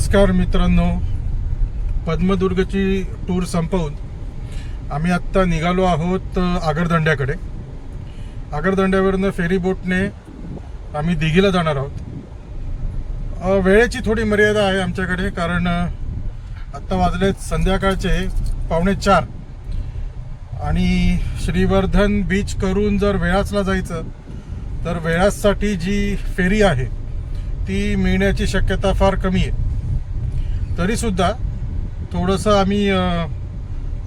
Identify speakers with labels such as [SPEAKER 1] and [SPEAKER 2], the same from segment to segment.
[SPEAKER 1] नमस्कार मित्रांनो. पद्मदुर्गची टूर संपवून आम्ही आत्ता निघालो आहोत आगरदंड्याकडे. आगरदंड्यावरनं फेरी बोटने आम्ही दिघीला जाणार आहोत. वेळेची थोडी मर्यादा आहे आमच्याकडे कारण आत्ता वाजलेत संध्याकाळचे पावणे चार. आणि श्रीवर्धन बीच करून जर वेळासला जायचं तर वेळासाठी जी फेरी आहे ती मिळण्याची शक्यता फार कमी आहे. तरीसुद्धा थोडंसं आम्ही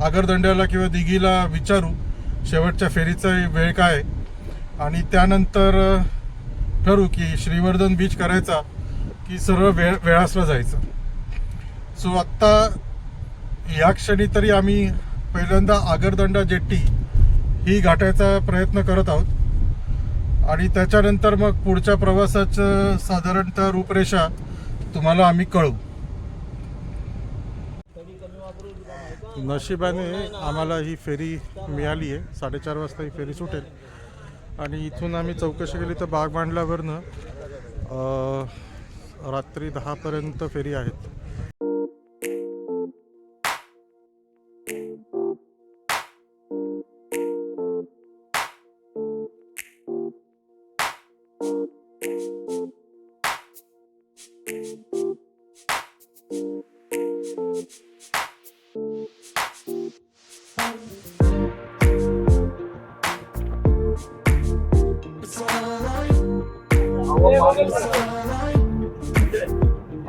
[SPEAKER 1] आगरदंड्याला किंवा दिघीला विचारू. शेवटच्या फेरीचा वेळ काय? आहे. आणि त्यानंतर ठरू की श्रीवर्धन बीच करायचा की सरळ वेळ वेळासला जायचं. सो आत्ता या क्षणी तरी आम्ही पहिल्यांदा आगरदंडा जेट्टी ही गाठायचा प्रयत्न करत आहोत. आणि त्याच्यानंतर मग पुढच्या प्रवासाचं साधारणतः रूपरेषा तुम्हाला आम्ही कळवू. नशिबाने आम्हाला ही फेरी मिळाली आहे. साडेचार वाजता ही फेरी सुटेल. आणि इथून आम्ही चौकशी केली तर बाग मांडल्यावरनं रात्री दहापर्यंत फेरी आहेत.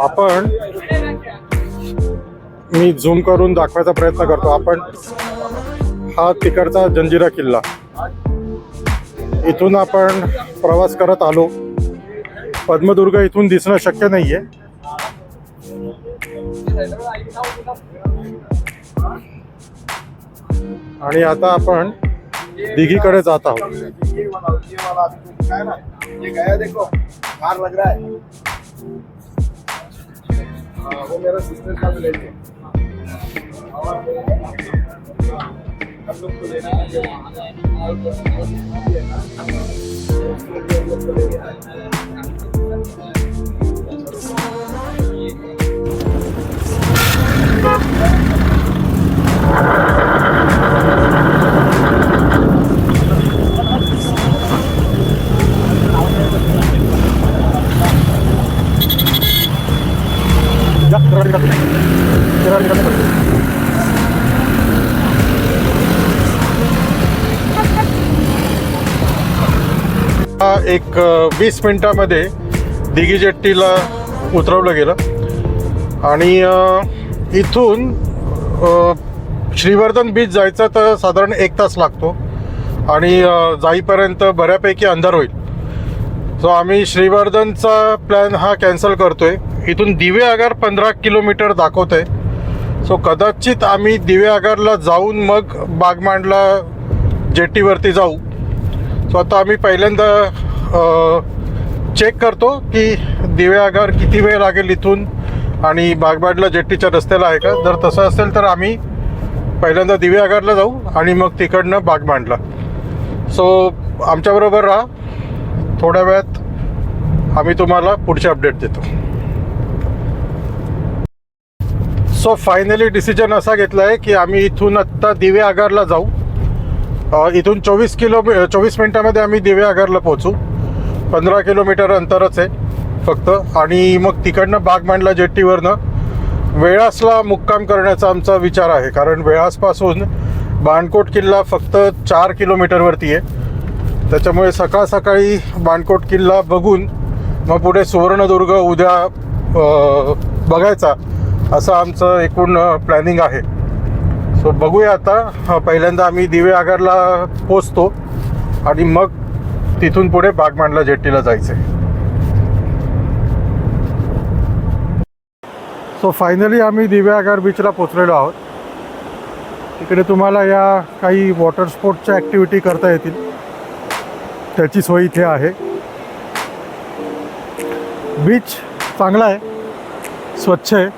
[SPEAKER 1] आपण मी झूम करून दाखवायचा प्रयत्न करतो. आपण हा तिकडचा जंजिरा किल्ला. इथून आपण प्रवास करत आलो. पद्मदुर्ग इथून दिसणं शक्य नाहीये. आणि आता आपण दिघीकडे जात आहोत.
[SPEAKER 2] वो मेरा सिस्टर का विलेज है और हम लोग को लेना है ये ना,
[SPEAKER 1] वीस मिनटामध्ये दिघी जेट्टीला उतरवलं गेलं. आणि इथून श्रीवर्धन बीच जायचं तर साधारण एक तास लागतो. आणि जाईपर्यंत बऱ्यापैकी अंधार होईल. सो आम्ही श्रीवर्धनचा प्लॅन हा कॅन्सल करतोय. इथून दिवे आगार पंधरा किलोमीटर दाखवत आहे सो कदाचित आम्ही दिवे आगारला जाऊन मग बागमांडला जेट्टीवरती जाऊ. सो आता आम्ही पहिल्यांदा चेक करतो की दिवे आगार किती वेळ लागेल इथून आणि बागबाडला जेट्टीच्या रस्त्याला आहे का? जर तसं असेल तर आम्ही पहिल्यांदा दिव्यागारला जाऊ आणि मग तिकडनं बागमांडला सो आमच्याबरोबर राहा. थोड्या वेळात आम्ही तुम्हाला पुढचे अपडेट देतो. सो फायनली डिसिजन असा घेतला आहे की आम्ही इथून आत्ता दिवे आगारला जाऊ. इथून चोवीस किलो चोवीस मिनटामध्ये आम्ही दिवे आगारला पोहोचू. पंधरा किलोमीटर अंतरच आहे फक्त. आणि मग तिकडनं बागमांडला जेट्टीवरनं वेळासला मुक्काम करण्याचा आमचा विचार आहे. कारण वेळासपासून बाणकोट किल्ला फक्त चार किलोमीटरवरती आहे. त्याच्यामुळे सकाळ सकाळी बाणकोट किल्ला बघून मग पुढे सुवर्णदुर्ग उद्या बघायचा असं आमचं एकूण प्लॅनिंग आहे. सो बघूया आता. पहिल्यांदा आम्ही दिवे आगारला पोचतो. आणि मग तिथून पुढे बागमांडला जेट्टीला जायचं सो फायनली आम्ही दिव्यागार बीचला पोचलेलो आहोत. तिकडे तुम्हाला या काही वॉटर स्पोर्टच्या ॲक्टिव्हिटी करता येतील. त्याची सोय इथे आहे. बीच चांगला आहे. स्वच्छ आहे.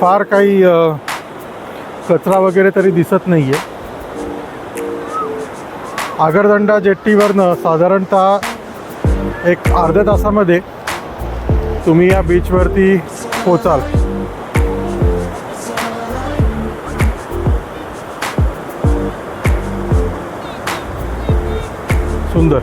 [SPEAKER 1] फार काही कचरा वगैरे तरी दिसत नाही आहे आगरदंडा जेट्टीवरनं साधारणतः एक अर्ध्या तासामध्ये तुम्ही या बीचवरती पोचाल. सुंदर.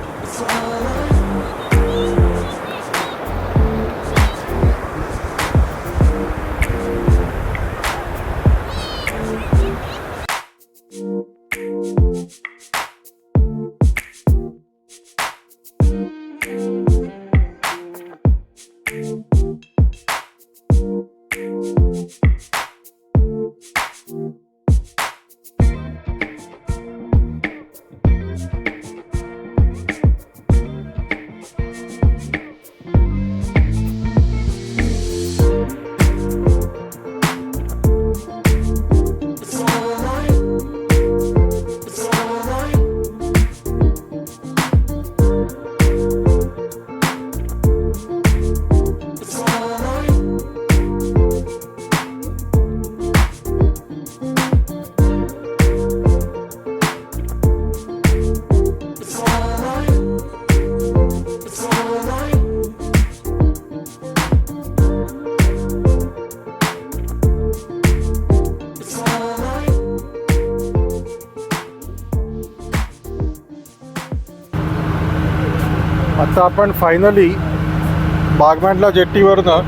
[SPEAKER 1] आता आपण फायनली बागमांडला जेट्टीवरनं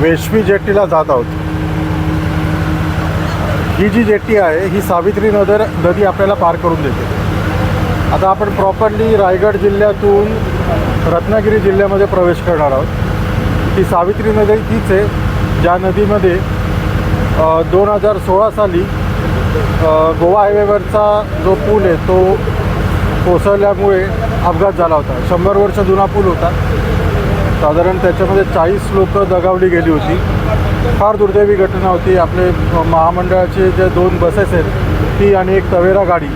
[SPEAKER 1] वेशवी जेट्टीला जात आहोत. ही जी जेट्टी आहे ही सावित्री नदर नदी आपल्याला पार करून देते. आता आपण प्रॉपरली रायगड जिल्ह्यातून रत्नागिरी जिल्ह्यामध्ये प्रवेश करणार आहोत. ती सावित्री नदी तीच आहे ज्या नदीमध्ये दोन हजार सोळा साली गोवा हायवेवरचा जो पूल आहे तो कोसळल्यामुळे अपघात झाला होता. शंभर वर्ष जुना पूल होता. साधारण त्याच्यामध्ये चाळीस लोक दगावली गेली होती. फार दुर्दैवी घटना होती. आपले महामंडळाचे जे दोन बसेस आहेत ती आणि एक तवेरा गाडी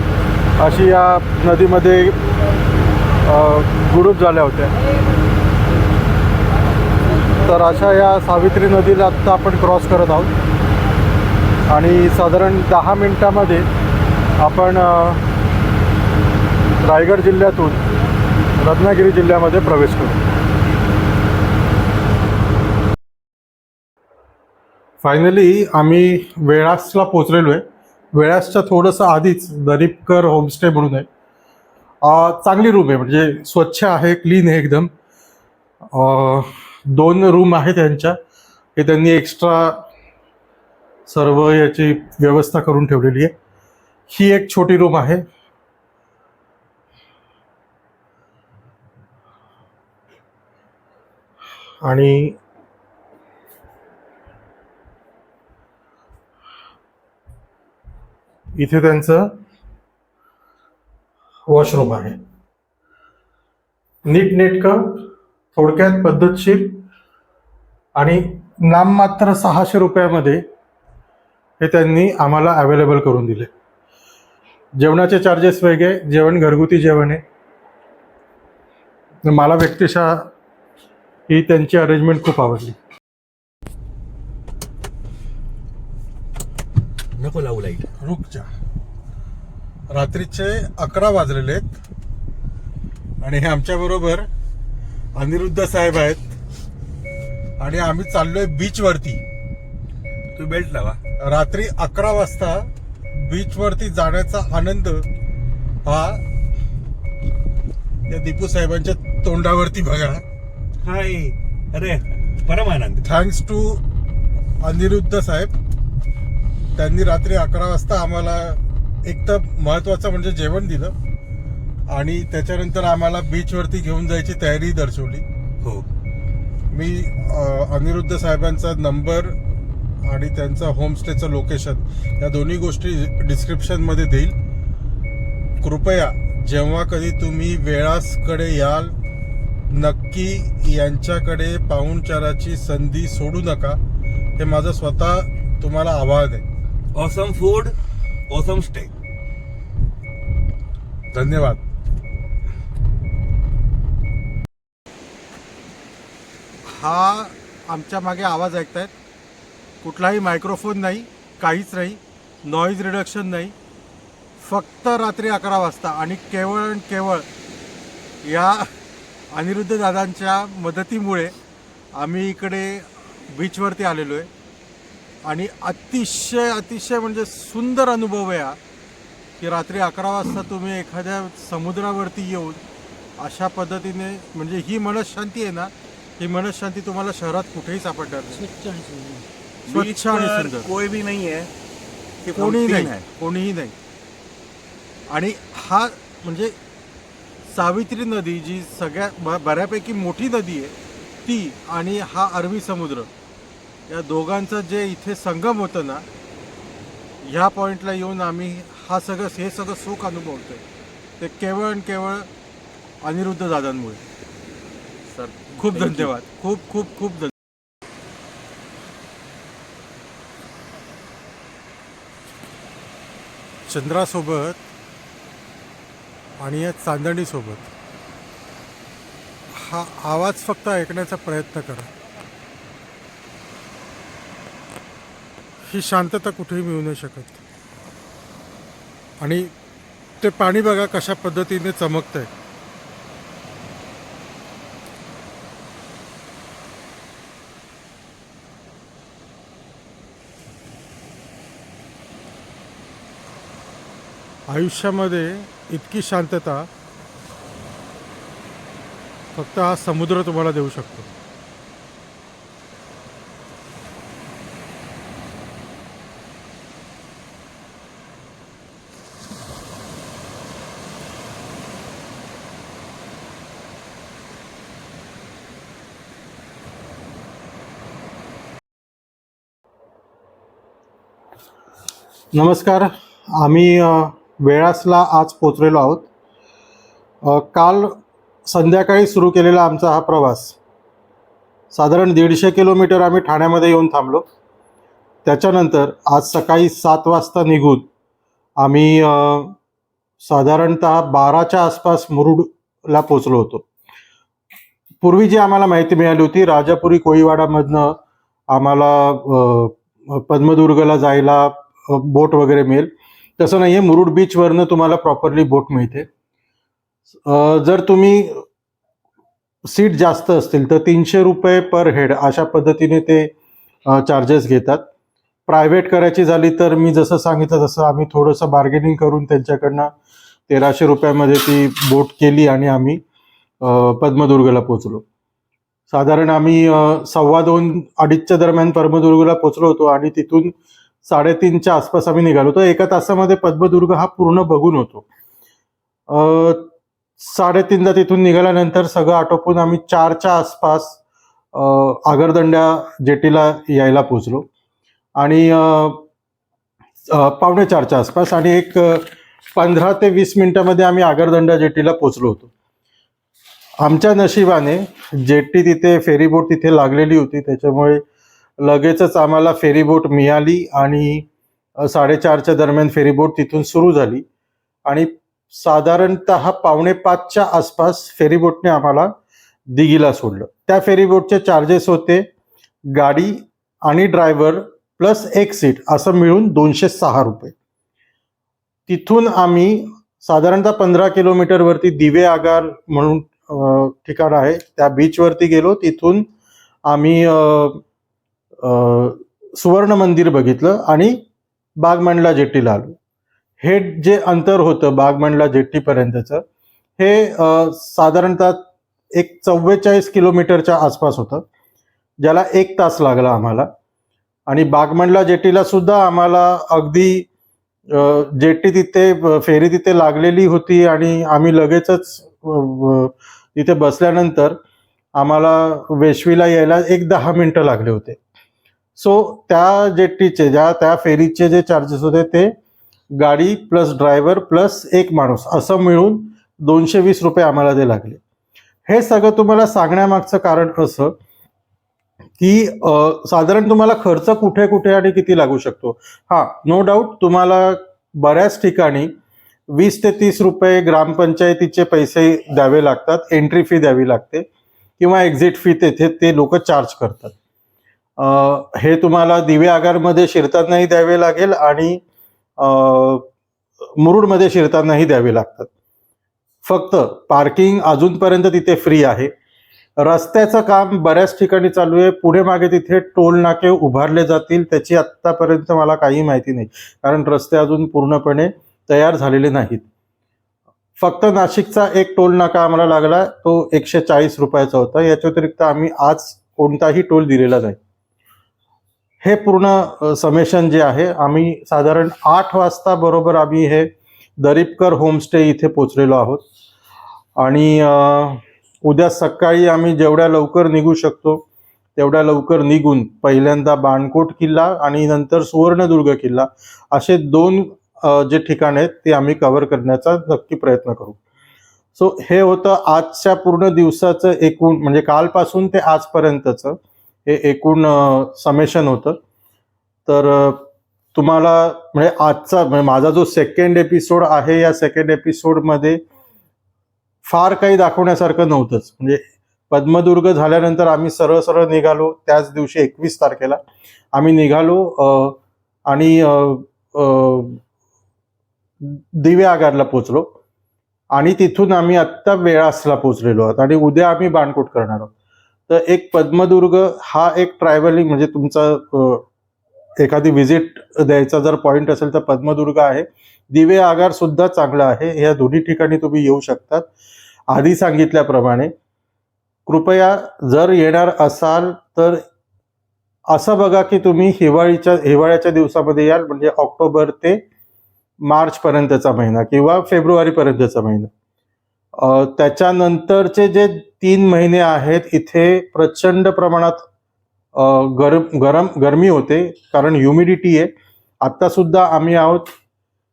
[SPEAKER 1] अशी या नदीमध्ये गुडूप झाल्या होत्या. तर अशा या सावित्री नदीला आत्ता आपण क्रॉस करत आहोत. आणि साधारण दहा मिनटामध्ये आपण रायगड जिल्ह्यातून रत्नागिरी जिल्ह्यामध्ये प्रवेश करू. फायनली आम्ही वेळासला पोचलेलो आहे. वेळासच्या थोडंसं आधीच दरीपकर होमस्टे म्हणून आहे. चांगली रूम आहे म्हणजे स्वच्छ आहे क्लीन आहे एकदम. दोन रूम आहे त्यांच्या हे त्यांनी एक्स्ट्रा सर्व याची व्यवस्था करून ठेवलेली आहे. ही एक छोटी रूम आहे. आणि इथे त्यांचं वॉशरूम आहे. नीटनेटकं थोडक्यात पद्धतशीर आणि नाममात्र सहाशे रुपयामध्ये हे त्यांनी आम्हाला अवेलेबल करून दिले. जेवणाचे चार्जेस वेगळे जेवण घरगुती जेवण आहे. मला व्यक्तिशः ही त्यांची अरेंजमेंट खूप आवडली.
[SPEAKER 3] नको लावू लाइट.
[SPEAKER 1] रुकच्या रात्रीचे अकरा वाजलेले आहेत. आणि हे आमच्या बरोबर अनिरुद्ध साहेब आहेत. आणि आम्ही चाललोय बीच वरती.
[SPEAKER 3] तू बेल्ट लावा.
[SPEAKER 1] रात्री अकरा वाजता बीच वरती जाण्याचा आनंद हा या दीपू साहेबांच्या तोंडावरती बघा.
[SPEAKER 3] हाय. अरे परमानंद.
[SPEAKER 1] Thanks to Aniruddha saheb. त्यांनी रात्री अकरा वाजता आम्हाला एक तर महत्वाचं म्हणजे जेवण दिलं आणि त्याच्यानंतर आम्हाला बीचवरती घेऊन जायची तयारी दर्शवली.
[SPEAKER 3] हो.
[SPEAKER 1] मी अनिरुद्ध साहेबांचा नंबर आणि त्यांचं होमस्टेचं लोकेशन या दोन्ही गोष्टी डिस्क्रिप्शनमध्ये देईल. कृपया जेव्हा कधी तुम्ही वेळासकडे याल नक्की यांच्याकडे पाहुणचाराची संधी सोडू नका. हे माझं स्वतः तुम्हाला आवाहन आहे.
[SPEAKER 3] ऑसम फूड ऑसम स्टे
[SPEAKER 1] धन्यवाद. हा आमच्या मागे आवाज ऐकतायत. कुठलाही मायक्रोफोन नाही काहीच नाही नॉईज रिडक्शन नाही. फक्त रात्री अकरा वाजता आणि केवळ आणि केवळ या अनिरुद्ध दादांच्या मदतीमुळे आम्ही इकडे बीचवरती आलेलो आहे आणि अतिशय अतिशय म्हणजे सुंदर अनुभव आहे हा की रात्री अकरा वाजता तुम्ही एखाद्या समुद्रावरती येऊन अशा पद्धतीने म्हणजे ही मनशांती आहे ना ही मनशांती तुम्हाला शहरात कुठेही सापडणार नाही. स्वच्छ आणि सुंदर.
[SPEAKER 3] कोई भी नहीं है हम
[SPEAKER 1] कोणीही नाही कोणीही नाही. आणि हा म्हणजे सावित्री नदी जी सगळ्यात ब- बऱ्यापैकी मोठी नदी आहे ती आणि हा अरबी समुद्र या दोघांचं जे इथे संगम होतं ना ह्या पॉईंटला येऊन आम्ही हा सगळं हे सगळं सुख अनुभवतोय. ते केवळ आणि केवळ अनिरुद्ध दादांमुळे.
[SPEAKER 3] सर
[SPEAKER 1] खूप. धन्यवाद. खूप खूप खूप धन्यवाद चंद्रासोबत आणि या चांदणीसोबत. हा आवाज फक्त ऐकण्याचा प्रयत्न करा. ही शांतता कुठेही मिळू नाही शकत. आणि ते पाणी बघा कशा पद्धतीने चमकतंय. आयुष्यामध्ये इतकी शांतता फक्त हा समुद्र तुम्हाला देऊ शकतो. नमस्कार. आम्ही वेळासला आज पोचलेलो आहोत. काल संध्याकाळी सुरू केलेला आमचा हा प्रवास. साधारण दीडशे किलोमीटर आम्ही ठाण्यामध्ये येऊन थांबलो. त्याच्यानंतर आज सकाळी सात वाजता निघून आम्ही साधारणतः बाराच्या आसपास मुरुडला पोचलो होतो. पूर्वी जी आम्हाला माहिती मिळाली होती राजापुरी कोळीवाडामधनं आम्हाला पद्मदुर्गला जायला बोट वगैरे मिळेल. तसं नाही आहे मुरुड बीचवरनं तुम्हाला प्रॉपरली बोट मिळते. जर तुम्ही सीट जास्त असतील तर तीनशे रुपये पर हेड अशा पद्धतीने ते चार्जेस घेतात. प्रायव्हेट करायची झाली तर मी जसं सांगितलं तसं आम्ही थोडंसं बार्गेनिंग करून त्यांच्याकडनं तेराशे रुपयामध्ये ती बोट केली आणि आम्ही पद्मदुर्गला पोचलो साधारण आम्ही सव्वा दोन अडीचच्या दरम्यान पद्मदुर्गला पोचलो होतो आणि तिथून साडेतीनच्या आसपास आम्ही निघालो. होतो एका तासामध्ये पद्मदुर्ग हा पूर्ण बघून होतो. साडेतीनदा तिथून निघाल्यानंतर सगळं आटोपून आम्ही चारच्या आसपास आगरदंड्या जेटीला यायला पोचलो आणि पावणे चारच्या आसपास आणि एक पंधरा ते वीस मिनिटामध्ये आम्ही आगरदंडा जेटीला पोचलो होतो. आमच्या नशिबाने जेटी तिथे फेरीबोट तिथे लागलेली होती. त्याच्यामुळे लगेचच आम्हाला फेरीबोट मिळाली आणि साडेचारच्या दरम्यान फेरीबोट तिथून सुरू झाली. आणि साधारणतः पावणे पाचच्या आसपास फेरीबोटने आम्हाला दिघीला सोडलं. त्या फेरीबोटचे चार्जेस होते गाडी आणि ड्रायव्हर प्लस एक सीट असं मिळून दोनशे सहा रुपये. तिथून आम्ही साधारणतः पंधरा किलोमीटरवरती दिवे आगार म्हणून ठिकाण आहे. त्या बीचवरती गेलो. तिथून आम्ही सुवर्ण मंदिर बघितलं आणि बागमंडला जेट्टीला आलो. हे जे अंतर होतं बागमंडला जेट्टीपर्यंतचं हे साधारणतः एक चव्वेचाळीस किलोमीटरच्या आसपास होतं ज्याला एक तास लागला आम्हाला. आणि बागमंडला जेट्टीला सुद्धा आम्हाला अगदी जेट्टी तिथे फेरी तिथे लागलेली होती आणि आम्ही लगेचच तिथे बसल्यानंतर आम्हाला वेशवीला यायला एक दहा मिनटं लागले होते. सो त्या जेट्टीचे ज्या त्या फेरीचे जे चार्जेस होते ते गाडी प्लस ड्रायव्हर प्लस एक माणूस असं मिळून दोनशे वीस रुपये आम्हाला ते लागले. हे सगळं तुम्हाला सांगण्यामागचं कारण असं की साधारण तुम्हाला खर्च कुठे कुठे आणि किती लागू शकतो? हा नो डाऊट तुम्हाला बऱ्याच ठिकाणी वीस ते तीस रुपये ग्रामपंचायतीचे पैसे द्यावे लागतात एंट्री फी द्यावी लागते किंवा एक्झिट फी तेथे ते लोक चार्ज करतात. हे तुम्हाला दिवे आगारमध्ये शिरतानाही द्यावे लागेल आणि मुरुडमध्ये शिरतानाही द्यावे लागतात. फक्त पार्किंग अजूनपर्यंत तिथे फ्री आहे. रस्त्याचं काम बऱ्याच ठिकाणी चालू आहे. पुढे मागे तिथे टोल नाके उभारले जातील. त्याची आत्तापर्यंत मला काही माहिती नाही. कारण रस्ते अजून पूर्णपणे तयार झालेले नाहीत. फक्त नाशिकचा एक टोल नाका आम्हाला लागला. तो एकशे चाळीस रुपयाचा होता. याच्या व्यतिरिक्त आम्ही आज कोणताही टोल दिलेला नाही. हे पूर्ण समेशन जे आहे आम्ही साधारण आठ वाजता बरोबर आम्ही हे दरीपकर होमस्टे इथे पोचलेलो आहोत. आणि उद्या सकाळी आम्ही जेवढ्या लवकर निघू शकतो तेवढ्या लवकर निघून पहिल्यांदा बाणकोट किल्ला आणि नंतर सुवर्णदुर्ग किल्ला असे दोन जे ठिकाण आहेत ते आम्ही कव्हर करण्याचा नक्की प्रयत्न करू. सो हे होतं आजच्या पूर्ण दिवसाचं एकूण म्हणजे कालपासून ते आजपर्यंतचं. हे एकूण समेशन होतं. तर तुम्हाला म्हणजे आजचा म्हणजे माझा जो सेकंड एपिसोड आहे या सेकंड एपिसोडमध्ये फार काही दाखवण्यासारखं नव्हतंच. म्हणजे पद्मदुर्ग झाल्यानंतर आम्ही सरळ सरळ निघालो. त्याच दिवशी एकवीस तारखेला आम्ही निघालो आणि दिवे आगारला पोचलो आणि तिथून आम्ही आत्ता वेळासला पोचलेलो आहोत. आणि उद्या आम्ही बाणकोट करणार आहोत. तर एक पद्मदुर्ग हा एक ट्रॅव्हलिंग म्हणजे तुमचा एखादी व्हिजिट द्यायचा जर पॉईंट असेल तर पद्मदुर्ग आहे. दिवे आगार सुद्धा चांगला आहे. या दोन्ही ठिकाणी तुम्ही येऊ शकतात. आधी सांगितल्याप्रमाणे कृपया जर येणार असाल तर असं बघा की तुम्ही हिवाळीच्या हिवाळ्याच्या दिवसामध्ये याल म्हणजे ऑक्टोबर ते मार्च पर्यंतचा महिना किंवा फेब्रुवारी पर्यंतचा महिना. त्याच्यानंतरचे जे तीन महिने आहेत इथे प्रचंड प्रमाणात गरम गरम गरमी होते कारण ह्युमिडिटी आहे. आत्ता सुद्धा आम्ही आहोत.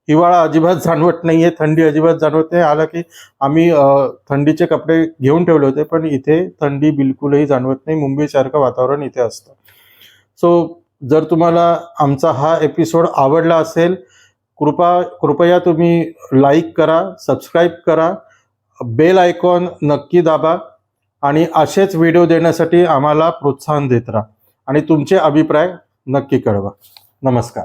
[SPEAKER 1] हिवाळा अजिबात जाणवत नाहीये थंडी अजिबात जाणवत नाही. आला की आम्ही थंडीचे कपडे घेऊन ठेवले होते पण इथे थंडी बिलकुलही जाणवत नाही. मुंबईसारखं वातावरण इथे असतं. सो जर तुम्हाला आमचा हा एपिसोड आवडला असेल कृपा कृपया तुम्ही लाईक करा सबस्क्राईब करा. बेल आयकॉन नक्की दाबा आणि असेच व्हिडिओ देण्यासाठी आम्हाला प्रोत्साहन देत राहा आणि तुमचे अभिप्राय नक्की कळवा. नमस्कार.